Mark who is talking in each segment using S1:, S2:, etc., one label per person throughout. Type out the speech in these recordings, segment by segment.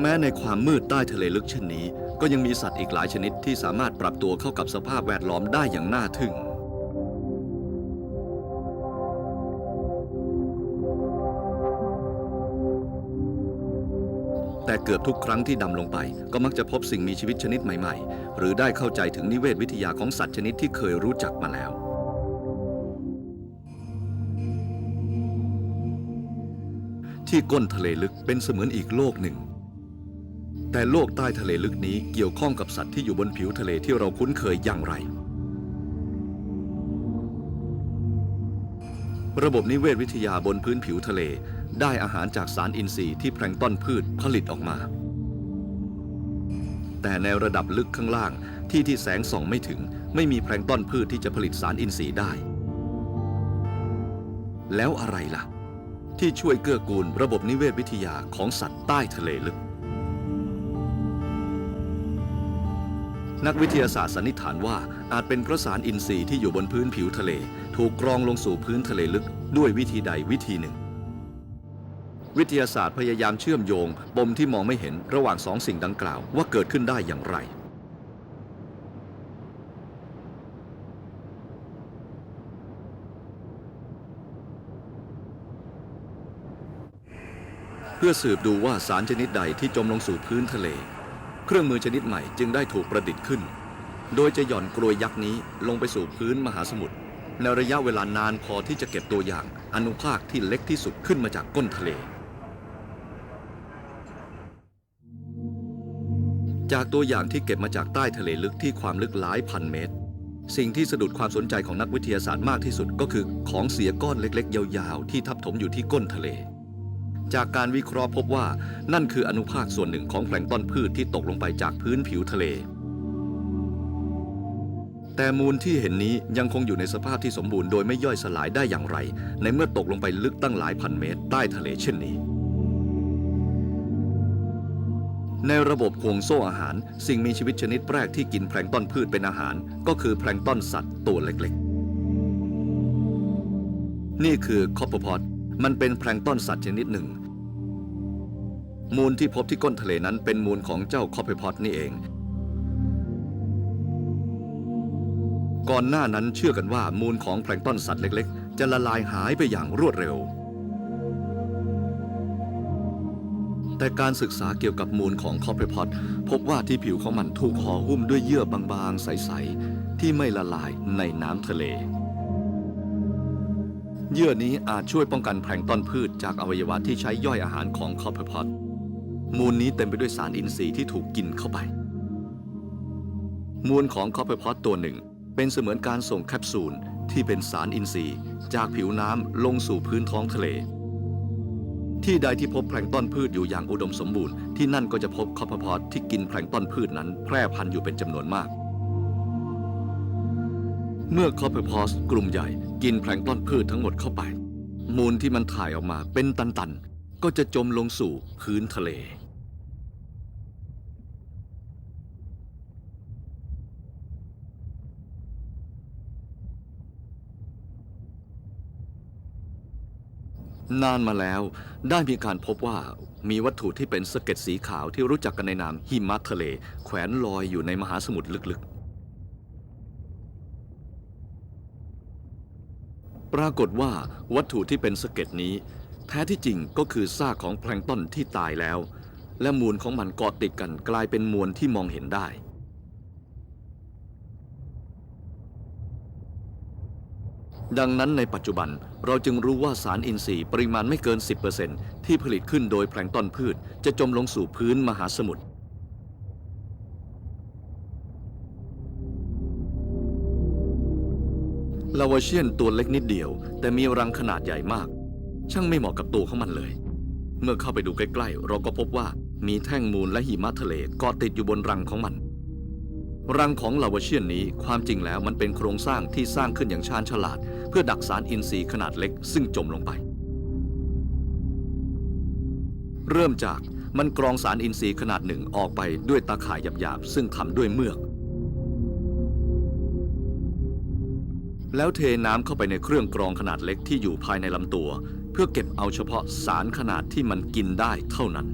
S1: แม้ในความมืดใต้ทะเลลึกเช่นนี้ ก็ยังมีสัตว์อีกหลายชนิดที่สามารถปรับตัวเข้ากับสภาพแวดล้อมได้อย่างน่าทึ่ง แต่เกือบทุกครั้งที่ดำลงไป ก็มักจะพบสิ่งมีชีวิตชนิดใหม่ๆ หรือได้เข้าใจถึงนิเวศวิทยาของสัตว์ชนิดที่เคยรู้จักมาแล้วที่ก้นทะเลลึกเป็นเสมือนอีกโลกหนึ่ง แต่โลกใต้ทะเลลึกนี้เกี่ยวข้องกับสัตว์ที่อยู่บนผิวทะเลที่เราคุ้นเคยอย่างไร ระบบนิเวศวิทยาบนพื้นผิวทะเล ได้อาหารจากสารอินทรีย์ที่แพลงต้นพืชผลิตออกมา แต่ในระดับลึกข้างล่างที่ที่แสงส่องไม่ถึง ไม่มีแพลงต้นพืชที่จะผลิตสารอินทรีย์ได้ แล้วอะไรล่ะ ที่ช่วยเกื้อกูลระบบนิเวศวิทยาของสัตว์ใต้ทะเลลึก นักวิทยาศาสตร์สันนิษฐานว่าอาจเป็นเพราะสารอินทรีย์ที่อยู่บนพื้นผิวทะเล ถูกกรองลงสู่พื้นทะเลลึกด้วยวิธีใดวิธีหนึ่ง วิทยาศาสตร์พยายามเชื่อมโยงปมที่มองไม่เห็นระหว่างสองสิ่งดังกล่าวว่าเกิดขึ้นได้อย่างไรเพื่อสืบดูว่าสารชนิดใดที่จมลงสู่พื้นทะเล เครื่องมือชนิดใหม่จึงได้ถูกประดิษฐ์ขึ้น โดยจะหย่อนกลวยยักษ์นี้ลงไปสู่พื้นมหาสมุทรในระยะเวลานานพอที่จะเก็บตัวอย่างอนุภาคที่เล็กที่สุดขึ้นมาจากก้นทะเล จากตัวอย่างที่เก็บมาจากใต้ทะเลลึกที่ความลึกหลายพันเมตร สิ่งที่สะดุดความสนใจของนักวิทยาศาสตร์มากที่สุดก็คือของเสียก้อนเล็กๆ ยาวๆ ที่ทับถมอยู่ที่ก้นทะเล จากการวิเคราะห์พบว่านั่นคืออนุภาคส่วนหนึ่งของแพลงต้นพืชที่ตกลงไปจากพื้นผิวทะเล แต่มูลที่เห็นนี้ยังคงอยู่ในสภาพที่สมบูรณ์โดยไม่ย่อยสลายได้อย่างไร ในเมื่อตกลงไปลึกตั้งหลายพันเมตรใต้ทะเลเช่นนี้ ในระบบห่วงโซ่อาหาร สิ่งมีชีวิตชนิดแรกที่กินแพลงต้นพืชเป็นอาหาร ก็คือแพลงต้นสัตว์ตัวเล็กๆ นี่คือคอปเปอร์พอด มันเป็นแพลงต้นสัตว์ชนิดหนึ่ง มูลที่พบที่ก้นทะเลนั้นเป็นมูลของเจ้าคอปเปอร์พอดนี่เอง ก่อนหน้านั้นเชื่อกันว่ามูลของแพลงต้นสัตว์เล็ก ๆ จะละลายหายไปอย่างรวดเร็ว แต่การศึกษาเกี่ยวกับมูลของคอปเปอร์พอดพบว่าที่ผิวของมันถูกห่อหุ้มด้วยเยื่อบางๆ ใส ๆ ที่ไม่ละลายในน้ำทะเล เยื่อนี้อาจช่วยป้องกันแพลงต้นพืชจากอวัยวะที่ใช้ย่อยอาหารของคอปเปอร์พอดมูลนี้เต็มไปด้วยสารอินทรีย์ที่ถูกกินเข้าไป มูลของคอปเปอร์พอดตัวหนึ่ง เป็นเสมือนการส่งแคปซูลที่เป็นสารอินทรีย์ จากผิวน้ำลงสู่พื้นท้องทะเล ที่ใดที่พบแพลงต้นพืชอยู่อย่างอุดมสมบูรณ์ที่นั่นก็จะพบคอปเปอร์พอดที่กินแพลงต้นพืชนั้นแพร่พันธุ์อยู่เป็นจำนวนมาก เมื่อคอปเปอร์พอสกลุ่มใหญ่กินแพลงต้นพืชทั้งหมดเข้าไป มูลที่มันถ่ายออกมาเป็นตันๆ ก็จะจมลงสู่พื้นทะเล นานมาแล้วได้มีการพบว่ามีวัตถุที่เป็นสะเก็ดสีขาวที่รู้จักกันในนามหิมะทะเล แขวนลอยอยู่ในมหาสมุทรลึกๆ ปรากฏว่าวัตถุที่เป็นสะเก็ดนี้ แท้ที่จริงก็คือซากของแพลงต้นที่ตายแล้ว และมูลของมันเกาะติดกันกลายเป็นมวลที่มองเห็นได้ ดังนั้นในปัจจุบันเราจึงรู้ว่าสารอินทรีย์ปริมาณไม่เกิน 10%ที่ผลิตขึ้นโดยแพลงต้นพืช จะจมลงสู่พื้นมหาสมุทร ลาวาเชียนตัวเล็กนิดเดียว แต่มีรังขนาดใหญ่มาก ช่างไม่เหมาะกับตัวของมันเลย เมื่อเข้าไปดูใกล้ๆ เราก็พบว่ามีแท่งมูลและหิมะทะเลเกาะติดอยู่บนรังของมัน รังของลาวาเชียนนี้ความจริงแล้วมันเป็นโครงสร้างที่สร้างขึ้นอย่างชาญฉลาด เพื่อดักสารอินทรีย์ขนาดเล็กซึ่งจมลงไป เริ่มจากมันกรองสารอินทรีย์ขนาดหนึ่งออกไปด้วยตาข่ายหยาบๆซึ่งทำด้วยเมือก แล้วเทน้ำเข้าไปในเครื่องกรองขนาดเล็กที่อยู่ภายในลำตัว เพื่อเก็บเอาเฉพาะสารขนาดที่มันกินได้เท่านั้น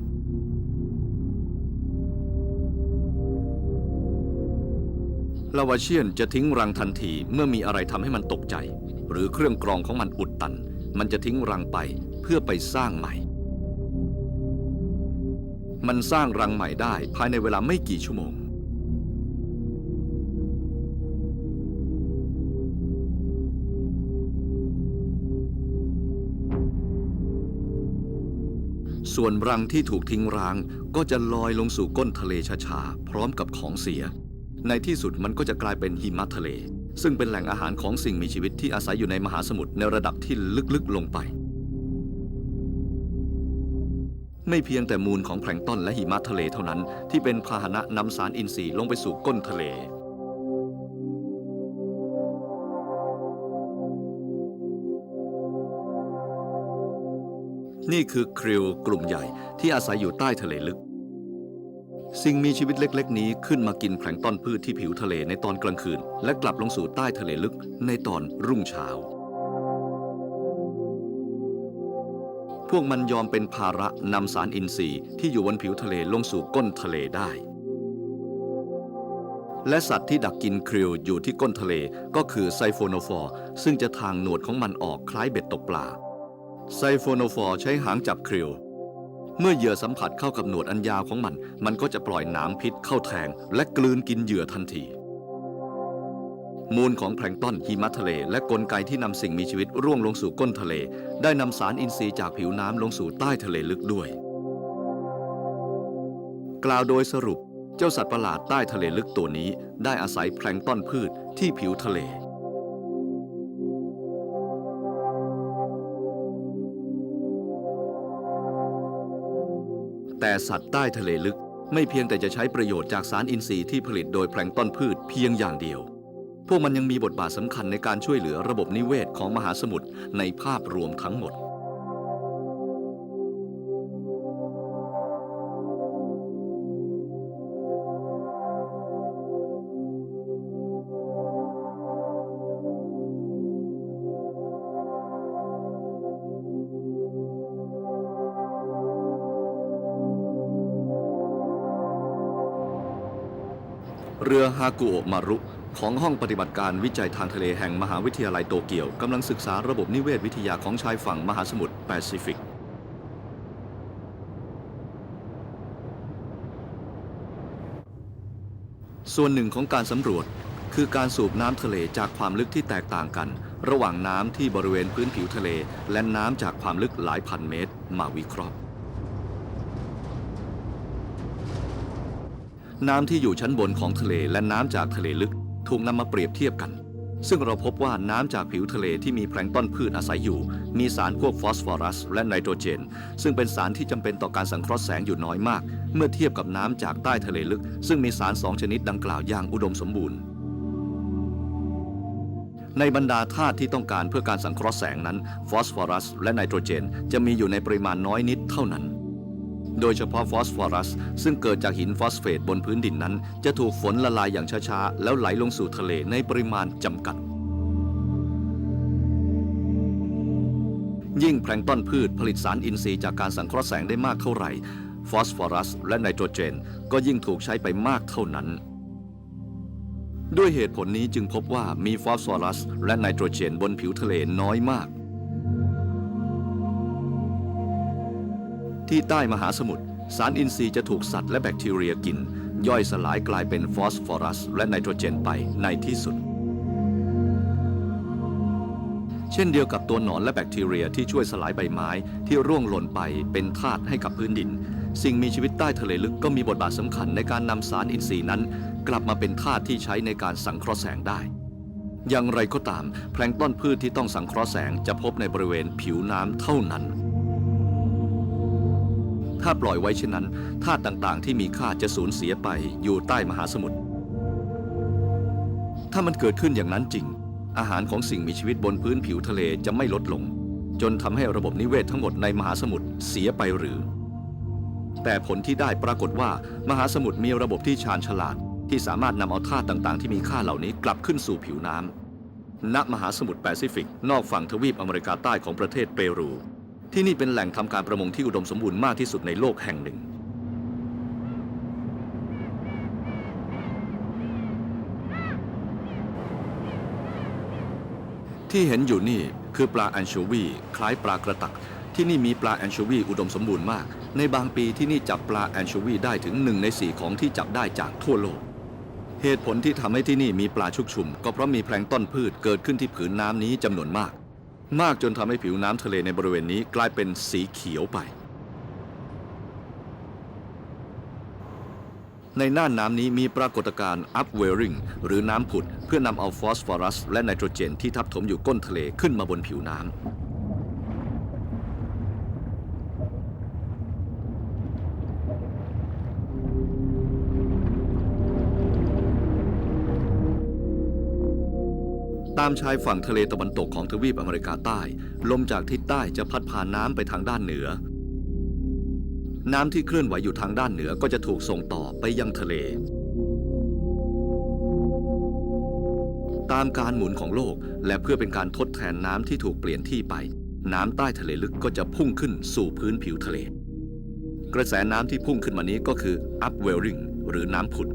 S1: ลาวาเชียนจะทิ้งรังทันทีเมื่อมีอะไรทำให้มันตกใจ หรือเครื่องกรองของมันอุดตัน มันจะทิ้งรังไปเพื่อไปสร้างใหม่ มันสร้างรังใหม่ได้ภายในเวลาไม่กี่ชั่วโมง ส่วนรังที่ถูกทิ้งร้าง ก็จะลอยลงสู่ก้นทะเลช้าๆพร้อมกับของเสีย ในที่สุดมันก็จะกลายเป็นหิมะทะเล ซึ่งเป็นแหล่งอาหารของสิ่งมีชีวิตที่อาศัยอยู่ในมหาสมุทรในระดับที่ลึกๆลงไป ไม่เพียงแต่มูลของแพลงต้นและหิมะทะเลเท่านั้น ที่เป็นพาหนะนำสารอินทรีย์ลงไปสู่ก้นทะเล นี่คือคริลกลุ่มใหญ่ที่อาศัยอยู่ใต้ทะเลลึก สิ่งมีชีวิตเล็กๆ นี้ขึ้นมากินแพลงต้นพืชที่ผิวทะเลในตอนกลางคืน และกลับลงสู่ใต้ทะเลลึกในตอนรุ่งเช้า พวกมันยอมเป็นภาระนำสารอินทรีย์ที่อยู่บนผิวทะเลลงสู่ก้นทะเลได้ และสัตว์ที่ดักกินคริลอยู่ที่ก้นทะเลก็คือไซโฟโนฟอร์ ซึ่งจะทางหนวดของมันออกคล้ายเบ็ดตกปลา ไซโฟโนฟอร์ใช้หางจับคริล เมื่อเหยื่อสัมผัสเข้ากับหนวดอันยาวของมัน มันก็จะปล่อยหนามพิษเข้าแทง และกลืนกินเหยื่อทันที มูลของแพลงต้อนหิมะทะเล และกลไกที่นำสิ่งมีชีวิตร่วงลงสู่ก้นทะเล ได้นำสารอินทรีย์จากผิวน้ำลงสู่ใต้ทะเลลึกด้วย กล่าวโดยสรุป เจ้าสัตว์ประหลาดใต้ทะเลลึกตัวนี้ ได้อาศัยแพลงต้อนพืชที่ผิวทะเล แต่สัตว์ใต้ทะเลลึก ไม่เพียงแต่จะใช้ประโยชน์จากสารอินทรีย์ที่ผลิตโดยแพลงต้นพืชเพียงอย่างเดียว พวกมันยังมีบทบาทสำคัญในการช่วยเหลือระบบนิเวศของมหาสมุทรในภาพรวมทั้งหมด เรือฮากุโอะมารุของห้องปฏิบัติการวิจัยทางทะเลแห่งมหาวิทยาลัยโตเกียวกำลังศึกษาระบบนิเวศวิทยาของชายฝั่งมหาสมุทรแปซิฟิก ส่วนหนึ่งของการสำรวจคือการสูบน้ำทะเลจากความลึกที่แตกต่างกัน ระหว่างน้ำที่บริเวณพื้นผิวทะเล และน้ำจากความลึกหลายพันเมตร มาวิเคราะห์ น้ำที่อยู่ชั้นบนของทะเลและน้ำจากทะเลลึกถูกนำมาเปรียบเทียบกัน ซึ่งเราพบว่าน้ำจากผิวทะเลที่มีแพลงต้นพืชอาศัยอยู่ มีสารพวกฟอสฟอรัส และไนโตรเจน ซึ่งเป็นสารที่จำเป็นต่อการสังเคราะห์แสงอยู่น้อยมาก เมื่อเทียบกับน้ำจากใต้ทะเลลึก ซึ่งมีสารสองชนิดดังกล่าวอย่างอุดมสมบูรณ์ในบรรดาธาตุที่ต้องการเพื่อการสังเคราะห์แสงนั้น ฟอสฟอรัส และไนโตรเจน จะมีอยู่ในปริมาณน้อยนิดเท่านั้น โดยเฉพาะฟอสฟอรัส ซึ่งเกิดจากหินฟอสเฟตบนพื้นดินนั้น จะถูกฝนละลายอย่างช้าๆ แล้วไหลลงสู่ทะเลในปริมาณจำกัด ยิ่งแพลงต้นพืชผลิตสารอินทรีย์จากการสังเคราะห์แสงได้มากเท่าไหร่ ฟอสฟอรัส และไนโตรเจน ก็ยิ่งถูกใช้ไปมากเท่านั้นด้วยเหตุผลนี้จึงพบว่ามีฟอสฟอรัส และไนโตรเจนบนผิวทะเลน้อยมาก ที่ใต้มหาสมุทรสารอินทรีย์จะถูกสัตว์และแบคทีเรียกิน ย่อยสลายกลายเป็นฟอสฟอรัส และไนโตรเจนไปในที่สุด เช่นเดียวกับตัวหนอนและแบคทีเรียที่ช่วยสลายใบไม้ที่ร่วงหล่นไปเป็นธาตุให้กับพื้นดิน สิ่งมีชีวิตใต้ทะเลลึกก็มีบทบาทสำคัญในการนำสารอินทรีย์นั้น กลับมาเป็นธาตุที่ใช้ในการสังเคราะห์แสงได้อย่างไรก็ตาม แพลงต้นพืชที่ต้องสังเคราะห์แสงจะพบในบริเวณผิวน้ำเท่านั้น ถ้าปล่อยไว้เช่นนั้นธาตุต่างๆ ที่มีค่าจะสูญเสียไปอยู่ใต้มหาสมุทร ถ้ามันเกิดขึ้นอย่างนั้นจริง อาหารของสิ่งมีชีวิตบนพื้นผิวทะเลจะไม่ลดลง จนทำให้ระบบนิเวศทั้งหมดในมหาสมุทรเสียไปหรือ แต่ผลที่ได้ปรากฏว่ามหาสมุทรมีระบบที่ชาญฉลาด ที่สามารถนำเอาธาตุต่างๆ ที่มีค่าเหล่านี้กลับขึ้นสู่ผิวน้ำณมหาสมุทรแปซิฟิก นอกฝั่งทวีปอเมริกาใต้ของประเทศเปรู ที่นี่เป็นแหล่งทำการประมงที่อุดมสมบูรณ์มากที่สุดในโลกแห่งหนึ่ง ที่เห็นอยู่นี่คือปลาแอนโชวีคล้ายปลากระตัก ที่นี่มีปลาแอนโชวีอุดมสมบูรณ์มาก ในบางปีที่นี่จับปลาแอนโชวีได้ถึงหนึ่งในสี่ของที่จับได้จากทั่วโลก เหตุผลที่ทำให้ที่นี่มีปลาชุกชุม ก็เพราะมีแพลงต้นพืชเกิดขึ้นที่ผืนน้ำนี้จำนวนมาก มากจนทำให้ผิวน้ำทะเลในบริเวณนี้กลายเป็นสีเขียวไป ในน่านน้ำนี้มีปรากฏการณ์ upwelling หรือน้ำผุด เพื่อนำเอาฟอสฟอรัส และไนโตรเจนที่ทับถมอยู่ก้นทะเลขึ้นมาบนผิวน้ำามชายฝั่งทะเลตะวันตกของทวีปอเมริกาใต้ ลมจากทิศใต้จะพัดพาน้ำไปทางด้านเหนือ น้ำที่เคลื่อนไหวอยู่ทางด้านเหนือก็จะถูกส่งต่อไปยังทะเล ตามการหมุนของโลกและเพื่อเป็นการทดแทนน้ำที่ถูกเปลี่ยนที่ไป น้ำใต้ทะเลลึกก็จะพุ่งขึ้นสู่พื้นผิวทะเล กระแสน้ำที่พุ่งขึ้นมานี้ก็คือ upwelling หรือน้ำผุด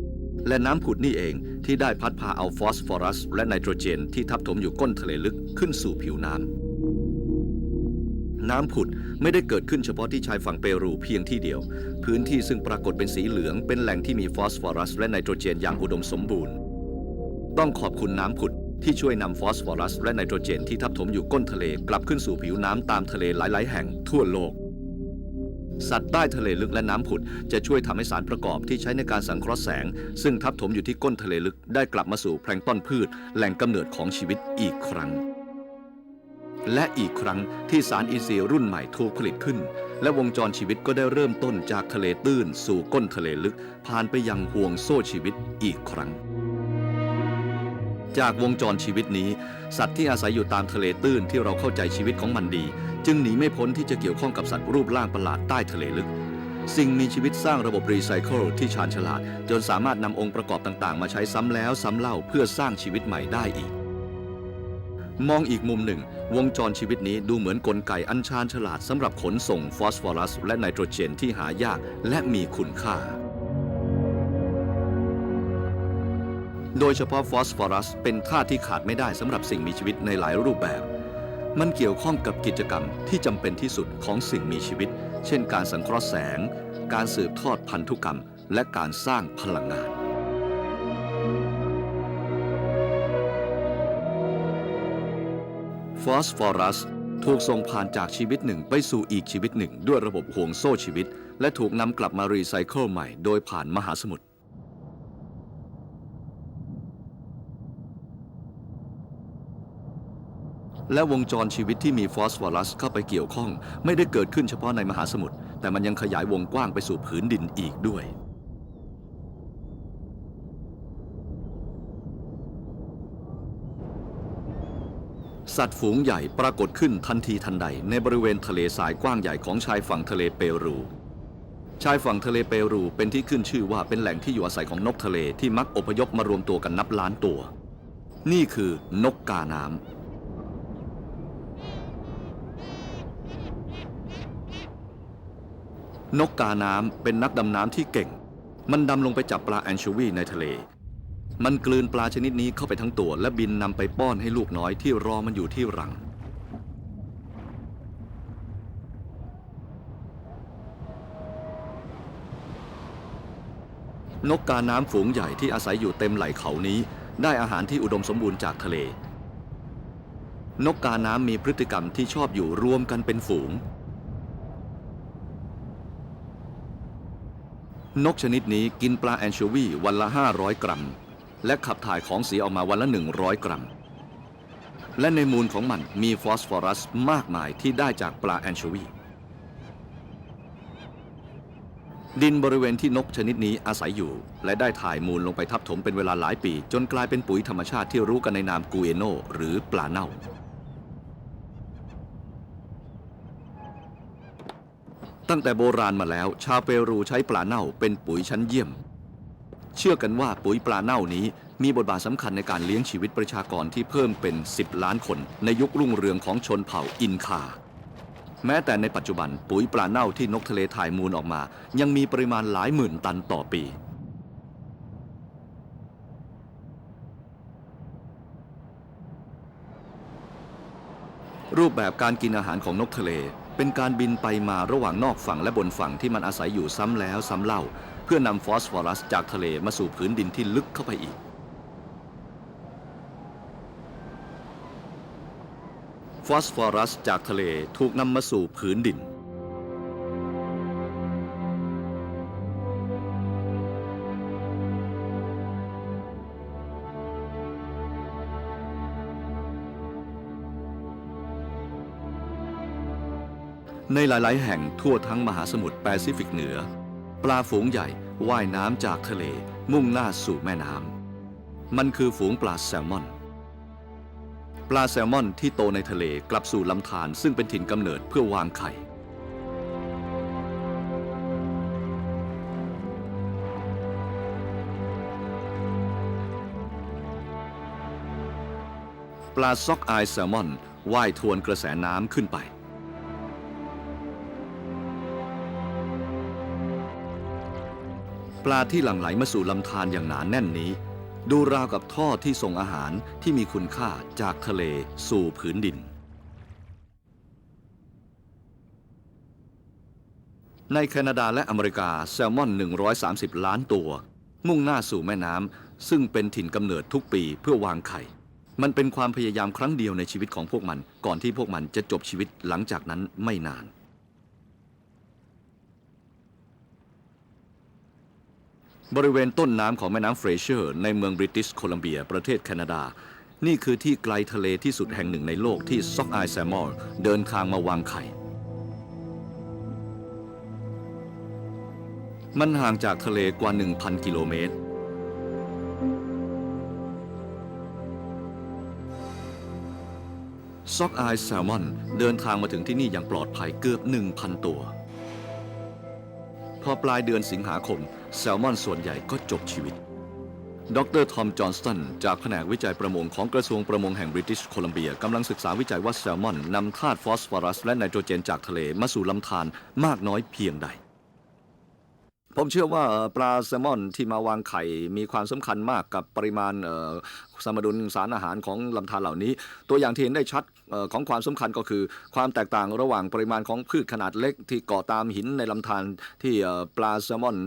S1: และน้ำผุดนี่เองที่ได้พัดพาเอาฟอสฟอรัส และไนโตรเจนที่ทับถมอยู่ก้นทะเลลึกขึ้นสู่ผิวน้ำ น้ำผุดไม่ได้เกิดขึ้นเฉพาะที่ชายฝั่งเปรูเพียงที่เดียว พื้นที่ซึ่งปรากฏเป็นสีเหลืองเป็นแหล่งที่มีฟอสฟอรัส และไนโตรเจนอย่างอุดมสมบูรณ์ ต้องขอบคุณน้ำผุดที่ช่วยนำฟอสฟอรัส และไนโตรเจนที่ทับถมอยู่ก้นทะเลกลับขึ้นสู่ผิวน้ำตามทะเลหลาย ๆ แห่งทั่วโลก สัตว์ใต้ทะเลลึกและน้ำผุด จะช่วยทำให้สารประกอบที่ใช้ในการสังเคราะห์แสง ซึ่งทับถมอยู่ที่ก้นทะเลลึกได้กลับมาสู่แพลงต้นพืช แหล่งกำเนิดของชีวิตอีกครั้ง และอีกครั้งที่สารอินทรีย์รุ่นใหม่ถูกผลิตขึ้น และวงจรชีวิตก็ได้เริ่มต้นจากทะเลตื้น สู่ก้นทะเลลึกผ่านไปยังห่วงโซ่ชีวิตอีกครั้ง จากวงจรชีวิตนี้ สัตว์ที่อาศัยอยู่ตามทะเลตื้นที่เราเข้าใจชีวิตของมันดี จึงหนีไม่พ้นที่จะเกี่ยวข้องกับสัตว์รูปร่างประหลาดใต้ทะเลลึก สิ่งมีชีวิตสร้างระบบรีไซเคิลที่ชาญฉลาด จนสามารถนำองค์ประกอบต่างๆ มาใช้ซ้ำแล้วซ้ำเล่าเพื่อสร้างชีวิตใหม่ได้อีก มองอีกมุมหนึ่ง วงจรชีวิตนี้ดูเหมือนกลไกอันชาญฉลาดสำหรับขนส่งฟอสฟอรัส และไนโตรเจนที่หายากและมีคุณค่า โดยเฉพาะฟอสฟอรัสเป็นธาตุที่ขาดไม่ได้สำหรับสิ่งมีชีวิตในหลายรูปแบบ มันเกี่ยวข้องกับกิจกรรมที่จำเป็นที่สุดของสิ่งมีชีวิต เช่นการสังเคราะห์แสง การสืบทอดพันธุกรรม และการสร้างพลังงาน ฟอสฟอรัสถูกส่งผ่านจากชีวิตหนึ่งไปสู่อีกชีวิตหนึ่ง ด้วยระบบห่วงโซ่ชีวิต และถูกนำกลับมารีไซเคิลใหม่โดยผ่านมหาสมุทร และวงจรชีวิตที่มีฟอสฟอรัสเข้าไปเกี่ยวข้อง ไม่ได้เกิดขึ้นเฉพาะในมหาสมุทรแต่มันยังขยายวงกว้างไปสู่ผืนดินอีกด้วย สัตว์ฝูงใหญ่ปรากฏขึ้นทันทีทันใด ในบริเวณทะเลทรายกว้างใหญ่ของชายฝั่งทะเลเปรูชายฝั่งทะเลเปรูเป็นที่ขึ้นชื่อว่าเป็นแหล่งที่อยู่อาศัยของนกทะเลที่มักอพยพมารวมตัวกันนับล้านตัว นี่คือนกกาน้ำ นกกาน้ำเป็นนักดำน้ำที่เก่ง มันดำลงไปจับปลาแอนโชวีในทะเล มันกลืนปลาชนิดนี้เข้าไปทั้งตัว และบินนำไปป้อนให้ลูกน้อยที่รอมันอยู่ที่รัง นกกาน้ำฝูงใหญ่ที่อาศัยอยู่เต็มไหล่เขานี้ ได้อาหารที่อุดมสมบูรณ์จากทะเล นกกาน้ำมีพฤติกรรมที่ชอบอยู่รวมกันเป็นฝูง นกชนิดนี้กินปลาแอนโชวีวันละ 500 กรัม และขับถ่ายของเสียออกมาวันละ 100 กรัม และในมูลของมันมีฟอสฟอรัสมากมายที่ได้จากปลาแอนโชวีดินบริเวณที่นกชนิดนี้อาศัยอยู่ และได้ถ่ายมูลลงไปทับถมเป็นเวลาหลายปี จนกลายเป็นปุ๋ยธรรมชาติที่รู้กันในนามกูเอโนหรือปลาเน่า ตั้งแต่โบราณมาแล้ว ชาวเปรูใช้ปลาเน่าเป็นปุ๋ยชั้นเยี่ยม เชื่อกันว่าปุ๋ยปลาเน่านี้มีบทบาทสำคัญในการเลี้ยงชีวิตประชากรที่เพิ่มเป็น 10 ล้านคน ในยุครุ่งเรืองของชนเผ่าอินคา แม้แต่ในปัจจุบันปุ๋ยปลาเน่าที่นกทะเลถ่ายมูลออกมา ยังมีปริมาณหลายหมื่นตันต่อปีรูปแบบการกินอาหารของนกทะเล เป็นการบินไปมาระหว่างนอกฝั่งและบนฝั่งที่มันอาศัยอยู่ซ้ำแล้วซ้ำเล่า เพื่อนำฟอสฟอรัสจากทะเลมาสู่พื้นดินที่ลึกเข้าไปอีก ฟอสฟอรัสจากทะเลถูกนำมาสู่พื้นดิน ในหลาย ๆ แห่งทั่วทั้งมหาสมุทรแปซิฟิกเหนือ ปลาฝูงใหญ่ว่ายน้ำจากทะเลมุ่งหน้าสู่แม่น้ำมันคือฝูงปลาแซลมอน ปลาแซลมอนที่โตในทะเลกลับสู่ลำธารซึ่งเป็นถิ่นกำเนิดเพื่อวางไข่ปลาซ็อกอายแซลมอนว่ายทวนกระแสน้ำขึ้นไป ปลาที่หลั่งไหลมาสู่ลำธารอย่างหนานแน่นนี้ ดูราวกับท่อที่ส่งอาหารที่มีคุณค่าจากทะเลสู่ผืนดิน ในแคนาดาและอเมริกาแซลมอน 130 ล้านตัว มุ่งหน้าสู่แม่น้ำซึ่งเป็นถิ่นกำเนิดทุกปีเพื่อวางไข่ มันเป็นความพยายามครั้งเดียวในชีวิตของพวกมัน ก่อนที่พวกมันจะจบชีวิตหลังจากนั้นไม่นาน บริเวณต้นน้ำของแม่น้ำเฟรเชอร์ ในเมืองบริติชโคลัมเบีย ประเทศแคนาดา นี่คือที่ไกลทะเลที่สุดแห่งหนึ่งในโลกที่ซ็อกอายแซมอลเดินทางมาวางไข่ มันห่างจากทะเลกว่า 1,000 กิโลเมตรซ็อกอายแซลมอนเดินทางมาถึงที่นี่อย่างปลอดภัยเกือบ 1,000 ตัว พอปลายเดือนสิงหาคม แซลมอนส่วนใหญ่ก็จบชีวิต ดรทอม จอห์นสตัน จากแผนกวิจัยประมงของกระทรวงประมงแห่งบริติชโคลัมเบียกำลังศึกษาวิจัยว่าแซลมอนนำธาตุฟอสฟอรัส และไนโตรเจนจากทะเลมาสู่ลำธารมากน้อยเพียงใด ผมเชื่อว่าปลาแซลมอนที่มาวางไข่มีความสำคัญมากกับปริมาณ สมดุลสารอาหารของลำธารเหล่านี้ ตัวอย่างที่เห็นได้ชัดออของความสำคัญก็คือ ความแตกต่างระหว่างปริมาณของพืชขนาดเล็กที่เกาะตามหินในลำธารที่ปลาแซลมอน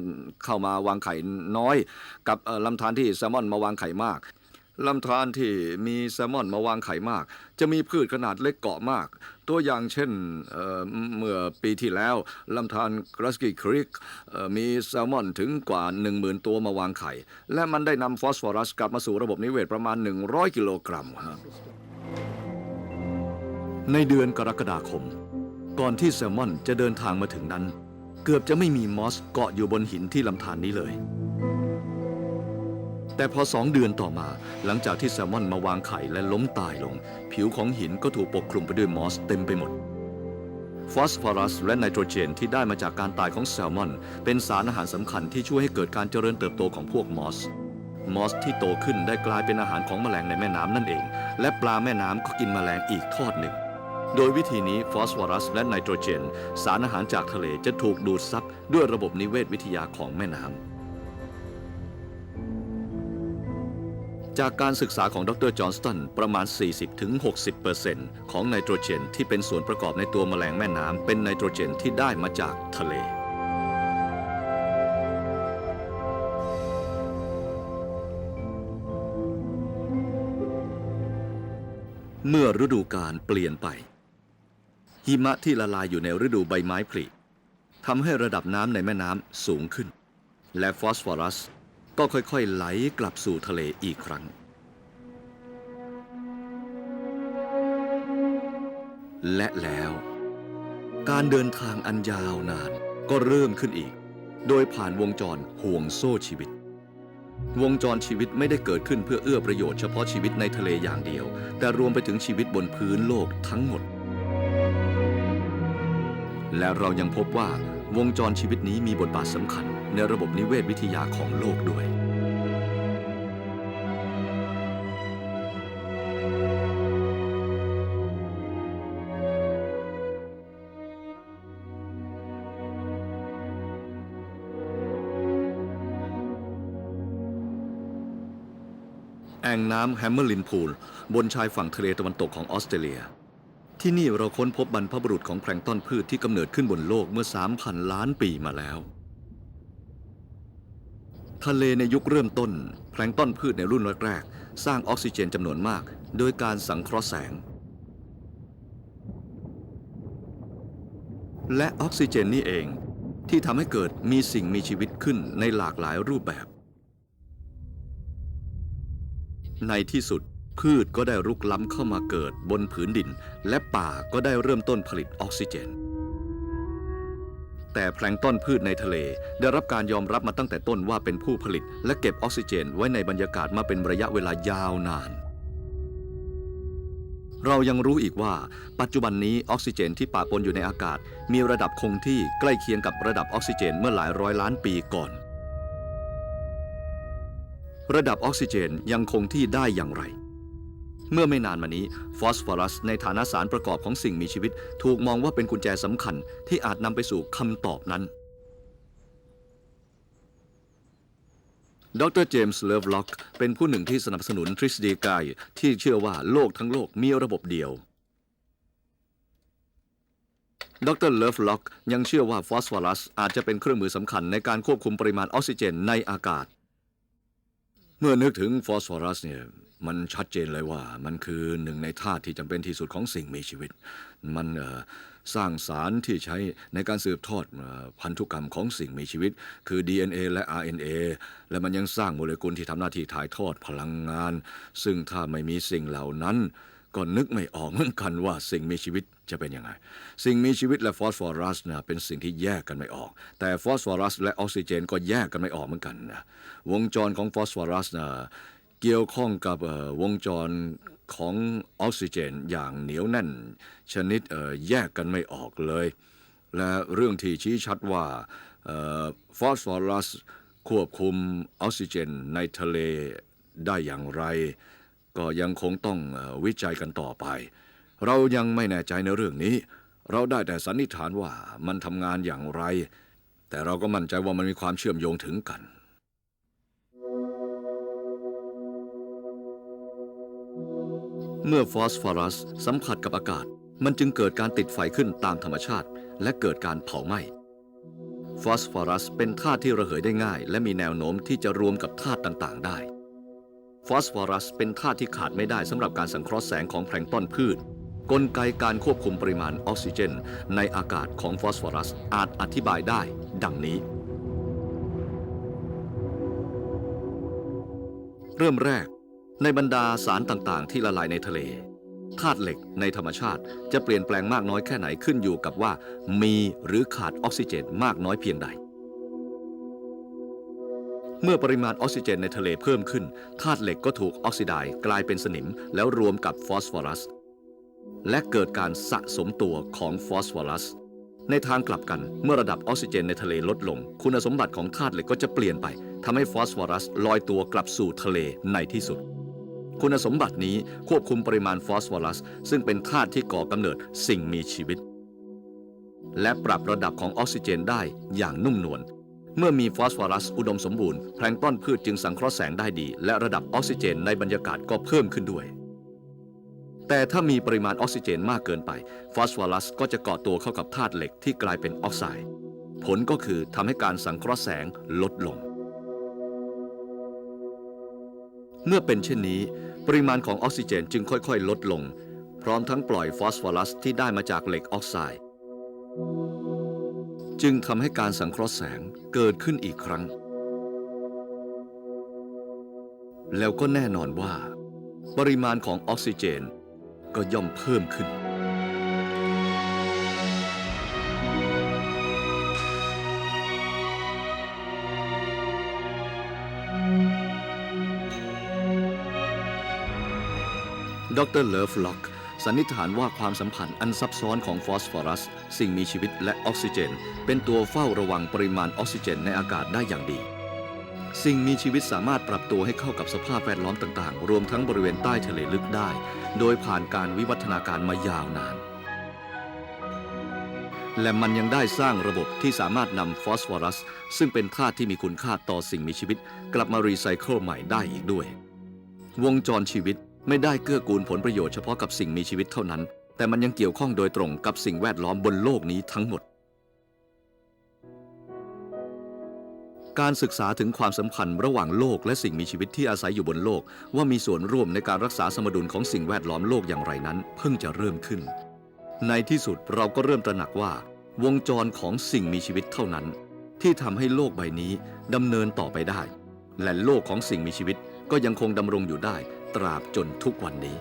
S1: เข้ามาวางไข่น้อย กับลำธารที่แซลมอนมาวางไข่มาก ลำธารที่มีแซลมอนมาวางไข่มาก จะมีพืชขนาดเล็กเกาะมาก ตัวอย่างเช่นเอ่อเมื่อปีที่แล้วลำธารกรัสกี้คริกมีแซลมอนถึงกว่า 10,000 ตัวมาวางไข่ และมันได้นำฟอสฟอรัสกลับมาสู่ระบบนิเวศประมาณ 100 กิโลกรัมครับในเดือนกรกฎาคม ก่อนที่แซลมอนจะเดินทางมาถึงนั้น เกือบจะไม่มีมอสเกาะอยู่บนหินที่ลำธารนี้เลย แต่พอสองเดือนต่อมา หลังจากที่แซลมอนมาวางไข่และล้มตายลง ผิวของหินก็ถูกปกคลุมไปด้วยมอสเต็มไปหมด ฟอสฟอรัสและไนโตรเจนที่ได้มาจากการตายของแซลมอน เป็นสารอาหารสำคัญที่ช่วยให้เกิดการเจริญเติบโตของพวกมอส มอสที่โตขึ้นได้กลายเป็นอาหารของแมลงในแม่น้ำนั่นเอง และปลาแม่น้ำก็กินแมลงอีกทอดหนึ่งโดยวิธีนี้ฟอสฟอรัสและไนโตรเจน สารอาหารจากทะเลจะถูกดูดซับด้วยระบบนิเวศวิทยาของแม่น้ำ จากการศึกษาของดรจอห์นสตันประมาณ 40-60%ของไนโตรเจนที่เป็นส่วนประกอบในตัวแมลงแม่น้ำเป็นไนโตรเจนที่ได้มาจากทะเล เมื่อฤดูกาลเปลี่ยนไป หิมะที่ละลายอยู่ในฤดูใบไม้ผลิทำให้ระดับน้ำในแม่น้ำสูงขึ้น และฟอสฟอรัส ก็ค่อยๆไหลกลับสู่ทะเลอีกครั้ง และแล้ว การเดินทางอันยาวนานก็เริ่มขึ้นอีก โดยผ่านวงจรห่วงโซ่ชีวิต วงจรชีวิตไม่ได้เกิดขึ้นเพื่อเอื้อประโยชน์เฉพาะชีวิตในทะเลอย่างเดียว แต่รวมไปถึงชีวิตบนพื้นโลกทั้งหมด และเรายังพบว่าวงจรชีวิตนี้มีบทบาทสำคัญ ในระบบนิเวศวิทยาของโลกด้วย แอ่งน้ำแฮมเมอร์ลินพูล บนชายฝั่งทะเลตะวันตกของออสเตรเลียที่นี่เราค้นพบบรรพบุรุษของแพลงต้นพืชที่กำเนิดขึ้นบนโลกเมื่อ 3,000 ล้านปีมาแล้ว ทะเลในยุคเริ่มต้น แพลงต้นพืชในรุ่นแรกๆสร้างออกซิเจนจำนวนมาก โดยการสังเคราะห์แสง และออกซิเจนนี่เองที่ทำให้เกิดมีสิ่งมีชีวิตขึ้นในหลากหลายรูปแบบ ในที่สุดพืชก็ได้รุกล้ำเข้ามาเกิดบนผืนดิน และป่าก็ได้เริ่มต้นผลิตออกซิเจน แต่แพลงต้นพืชในทะเล ได้รับการยอมรับมาตั้งแต่ต้นว่าเป็นผู้ผลิต และเก็บออกซิเจนไว้ในบรรยากาศมาเป็นระยะเวลายาวนาน เรายังรู้อีกว่า ปัจจุบันนี้ออกซิเจนที่ปะปนอยู่ในอากาศ มีระดับคงที่ใกล้เคียงกับระดับออกซิเจนเมื่อหลายร้อยล้านปีก่อน ระดับออกซิเจนยังคงที่ได้อย่างไร เมื่อไม่นานมานี้ฟอสฟอรัสในฐานะสารประกอบของสิ่งมีชีวิต ถูกมองว่าเป็นกุญแจสำคัญที่อาจนำไปสู่คำตอบนั้น ดรเจมส์ เลฟล็อก เป็นผู้หนึ่งที่สนับสนุนทฤษฎีกายที่เชื่อว่าโลกทั้งโลกมีระบบเดียวดรเลฟล็อกยังเชื่อว่าฟอสฟอรัสอาจจะเป็นเครื่องมือสำคัญในการควบคุมปริมาณออกซิเจนในอากาศ มื่อนึกถึงฟอสฟอรัสเนี่ยมันชัดเจนเลยว่า มันคือหนึ่งในธาตุที่จำเป็นที่สุดของสิ่งมีชีวิต มันเอ่อสร้างสารที่ใช้ในการสืบทอดพันธุกรรมของสิ่งมีชีวิต คือ DNA และ RNA และมันยังสร้างโมเลกุลที่ทำหน้าที่ถ่ายทอดพลังงาน ซึ่งถ้าไม่มีสิ่งเหล่านั้น ก็นึกไม่ออกเหมือนกันว่าสิ่งมีชีวิตจะเป็นยังไง สิ่งมีชีวิตและฟอสฟอรัสนะเป็นสิ่งที่แยกกันไม่ออก แต่ฟอสฟอรัสและออกซิเจนก็แยกกันไม่ออกเหมือนกันนะวงจรของฟอสฟอรัสนะเกี่ยวข้องกับวงจรของออกซิเจนอย่างเหนียวแน่น ชนิดแยกกันไม่ออกเลย และเรื่องที่ชี้ชัดว่าฟอสฟอรัสควบคุมออกซิเจนในทะเลได้อย่างไร ก็ยังคงต้องวิจัยกันต่อไป เรายังไม่แน่ใจในเรื่องนี้ เราได้แต่สันนิษฐานว่ามันทำงานอย่างไร แต่เราก็มั่นใจว่ามันมีความเชื่อมโยงถึงกันเมื่อฟอสฟอรัสสัมผัสกับอากาศ มันจึงเกิดการติดไฟขึ้นตามธรรมชาติ และเกิดการเผาไหม้ ฟอสฟอรัสเป็นธาตุที่ระเหยได้ง่าย และมีแนวโน้มที่จะรวมกับธาตุต่างๆ ได้ ฟอสฟอรัสเป็นธาตุที่ขาดไม่ได้สำหรับการสังเคราะห์แสงของแพลงต้นพืช กลไกการควบคุมปริมาณออกซิเจน ในอากาศของฟอสฟอรัสอาจอธิบายได้ ดังนี้ เริ่มแรก ในบรรดาสารต่างๆ ที่ละลายในทะเลธาตุเหล็กในธรรมชาติจะเปลี่ยนแปลงมากน้อยแค่ไหนขึ้นอยู่กับว่า มีหรือขาดออกซิเจนมากน้อยเพียงใด เมื่อปริมาณออกซิเจนในทะเลเพิ่มขึ้นธาตุเหล็กก็ถูกออกซิไดซ์กลายเป็นสนิม แล้วรวมกับฟอสฟอรัส และเกิดการสะสมตัวของฟอสฟอรัส ในทางกลับกันเมื่อระดับออกซิเจนในทะเลลดลง คุณสมบัติของธาตุเหล็กก็จะเปลี่ยนไปทำให้ฟอสฟอรัสลอยตัวกลับสู่ทะเลในที่สุด คุณสมบัตินี้ควบคุมปริมาณฟอสฟอรัส ซึ่งเป็นธาตุที่ก่อกำเนิดสิ่งมีชีวิต และปรับระดับของออกซิเจนได้อย่างนุ่มนวล เมื่อมีฟอสฟอรัสอุดมสมบูรณ์แพลงต้นพืชจึงสังเคราะห์แสงได้ดี และระดับออกซิเจนในบรรยากาศก็เพิ่มขึ้นด้วย แต่ถ้ามีปริมาณออกซิเจนมากเกินไป ฟอสฟอรัสก็จะเกาะตัวเข้ากับธาตุเหล็กที่กลายเป็นออกไซด์ผลก็คือทำให้การสังเคราะห์แสงลดลง เมื่อเป็นเช่นนี้ ปริมาณของออกซิเจนจึงค่อยๆ ลดลง พร้อมทั้งปล่อยฟอสฟอรัสที่ได้มาจากเหล็กออกไซด์ จึงทำให้การสังเคราะห์แสงเกิดขึ้นอีกครั้ง แล้วก็แน่นอนว่า ปริมาณของออกซิเจนก็ย่อมเพิ่มขึ้น ดรเลฟล็อก สันนิษฐานว่าความสัมพันธ์อันซับซ้อนของฟอสฟอรัส สิ่งมีชีวิตและออกซิเจน เป็นตัวเฝ้าระวังปริมาณออกซิเจนในอากาศได้อย่างดี สิ่งมีชีวิตสามารถปรับตัวให้เข้ากับสภาพแวดล้อมต่างๆ รวมทั้งบริเวณใต้ทะเลลึกได้ โดยผ่านการวิวัฒนาการมายาวนาน และมันยังได้สร้างระบบที่สามารถนำฟอสฟอรัส ซึ่งเป็นธาตุที่มีคุณค่าต่อสิ่งมีชีวิต กลับมารีไซเคิลใหม่ได้อีกด้วย วงจรชีวิต ไม่ได้เกื้อกูลผลประโยชน์เฉพาะกับสิ่งมีชีวิตเท่านั้น แต่มันยังเกี่ยวข้องโดยตรงกับสิ่งแวดล้อมบนโลกนี้ทั้งหมด การศึกษาถึงความสัมพันธ์ระหว่างโลกและสิ่งมีชีวิตที่อาศัยอยู่บนโลก ว่ามีส่วนร่วมในการรักษาสมดุลของสิ่งแวดล้อมโลกอย่างไรนั้น เพิ่งจะเริ่มขึ้น ในที่สุดเราก็เริ่มตระหนักว่า วงจรของสิ่งมีชีวิตเท่านั้น ที่ทำให้โลกใบนี้ดำเนินต่อไปได้ และโลกของสิ่งมีชีวิตก็ยังคงดำรงอยู่ได้ ตราบจนทุกวันนี้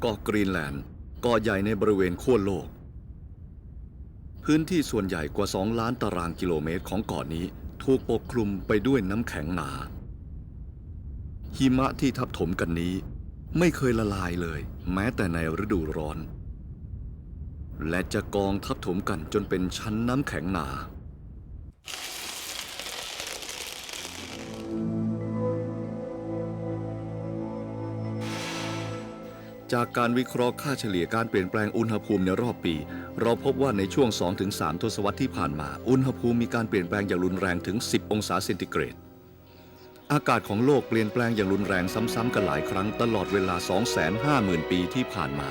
S1: เกาะกรีนแลนด์เกาะใหญ่ในบริเวณขั้วโลก พื้นที่ส่วนใหญ่กว่า 2 ล้านตารางกิโลเมตรของเกาะนี้ถูกปกคลุมไปด้วยน้ำแข็งหนา หิมะที่ทับถมกันนี้ ไม่เคยละลายเลย แม้แต่ในฤดูร้อน และจะกองทับถมกันจนเป็นชั้นน้ำแข็งหนา จากการวิเคราะห์ค่าเฉลี่ยการเปลี่ยนแปลงอุณหภูมิในรอบปี เราพบว่าในช่วง 2-3 ทศวรรษที่ผ่านมา อุณหภูมิมีการเปลี่ยนแปลงอย่างรุนแรงถึง 10 องศาเซนติเกรด อากาศของโลกเปลี่ยนแปลงอย่างรุนแรงซ้ำๆกันหลายครั้งตลอดเวลา 250,000 ปีที่ผ่านมา